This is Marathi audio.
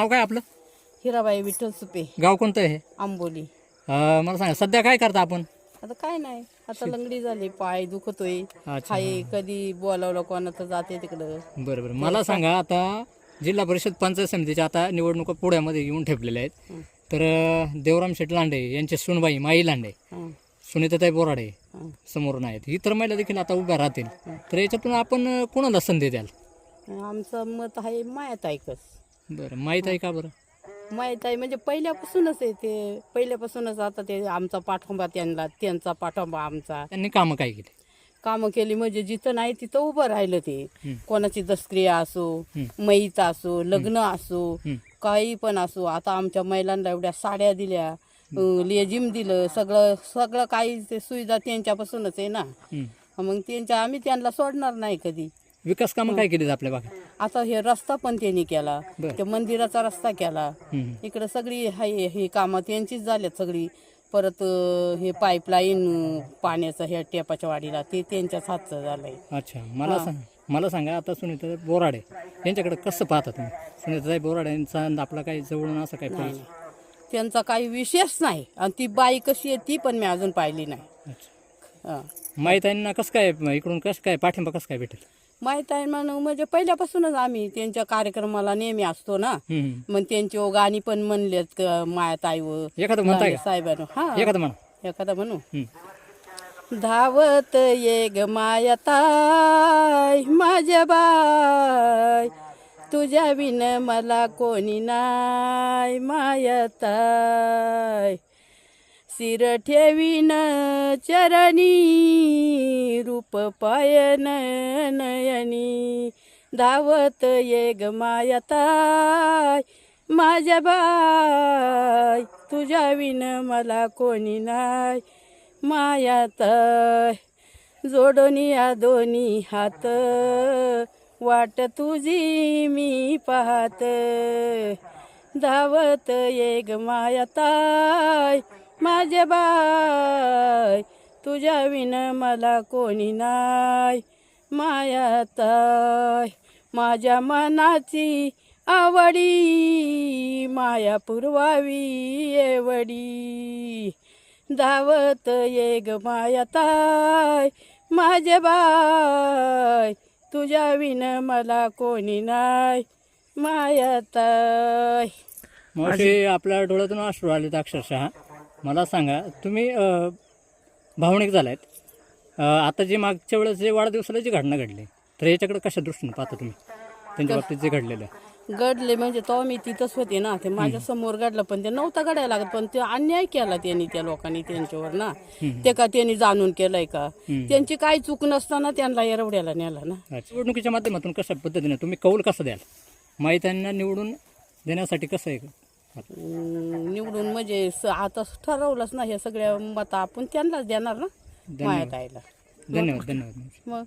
नाव काय आपलं? हिराबाई विठ्ठल सुपे. गाव कोणतं आहे आंबोली. अं, मला सांगा सध्या काय करता आपण? आता काय नाही. आता लंगडी झाली पाय दुखतोय. अच्छा. हाय कधी बोलावलं कोणाचं जाते तिकडं. बरं बरं. मला सांगा आता जिल्हा परिषद पंचायत समितीच्या आता निवडणुका पुण्यामध्ये येऊन ठेपलेल्या आहेत. हं. तर अं, देवराम शेठ लांडे यांचे सुनबाई माई लांडे हं, सुनीताताई बोराडे हं. समोरून आहेत इतर महिला देखील आता उभ्या राहतील. तर याच्यातून आपण अं, कोणाला संधी द्याल? आमचं मत आहे मायात ऐकस बरं माहीत आहे का बरं? माहीत आहे म्हणजे पहिल्यापासूनच आहे ते. पहिल्यापासूनच आता ते आमचा पाठिंबा त्यांना त्यांचा पाठिंबा आमचा. त्यांनी कामं काय केली? कामं केली म्हणजे जिथं नाही तिथं उभं राहिलं ते. कोणाची दसक्रिया असो. मैत असो लग्न असो. काही पण असो. आता आमच्या महिलांना एवढ्या साड्या दिल्या लेझिम दिलं सगळं सगळं काही ते सुविधा त्यांच्यापासूनच आहे ना. मग त्यांच्या आम्ही त्यांना सोडणार नाही कधी. विकास कामं काय केली आपल्या भागात? आता हे रस्ता पण त्यांनी केला बरं. त्या मंदिराचा रस्ता केला. इकडं सगळी हाय ही कामं त्यांचीच झाल्यात सगळी. परत अं, हे पाईपलाईन पाण्याचं ह्या टेपाच्या वाडीला ते त्यांच्याच हातचं झालंय. अच्छा मला सांग मला सांगा आता सुनीता बोराडे यांच्याकडे कसं पाहता तुम्ही? सुनीताताई बोराडे यांचा आणि आपला काही जवळून असं काही नाही परिचय त्यांचा काही विशेष नाही. आणि ती बाई कशी आहे ती पण मी अजून पाहिली नाही. अच्छा. हं. माहीत आहे ना कसं काय इकडून कसं काय पाठिंबा कसं काय भेटेल? माहीत आहे म्हणून म्हणजे पहिल्यापासूनच आम्ही त्यांच्या कार्यक्रमाला नेहमी असतो ना. मग त्यांची ओ गाणी पण म्हणलेत क- मायात आईव एखादं म्हणताय का? साहेबांनो. हा. एखादं म्हणा. एखादा म्हणू. धावत ये ग मायताय माझ्या बाय तुझ्या विन मला कोणी नाय मायताय सिर ठेवीन चरणी रूप पायन नयनी. धावत ये ग मायताय माझ्या बाय तुझ्या विन मला कोणी नाही. मायात जोडोनी या दोन्ही हात वाट तुझी मी पाहत. धावत ये मायता माझे बाय तुझ्या विन मला कोणी नाय मायाताय माझ्या मनाची आवडी माया पुरवावी एवढी. धावत ये ग मायाताय माझे बाय तुझ्या विन मला कोणी नाय मायाताय मावशी आपल्या डोळ्यातून अश्रू आलेत अक्षरशः. मला सांगा तुम्ही भावनिक झालायत. अं, आता जे मागच्या वेळेस जे वाढदिवसाला जी घटना घडली तर याच्याकडे कशा दृष्टीने पाहता तुम्ही? त्यांच्या बाबतीत जे घडलेलं आहे. गडले म्हणजे तो मी तिथंच होते ना ते माझ्यासमोर गडलं पण ते नव्हता गडायला लागत पण ते अन्याय केला त्यांनी त्या लोकांनी त्यांच्यावर ना. ते का त्यांनी जाणून केलंय का. त्यांची काही चूक नसताना त्यांना एरवड्याला नेला ना. निवडणुकीच्या माध्यमातून कशा पद्धतीने तुम्ही कौल कसं द्याल? माहित्यांना निवडून देण्यासाठी कसं आहे? निवडून म्हणजे स- आता ठरवलंच ना हे सगळ्या मत. आपण त्यांनाच देणार ना? मायात आईला धन्यवाद धन्यवाद. मग?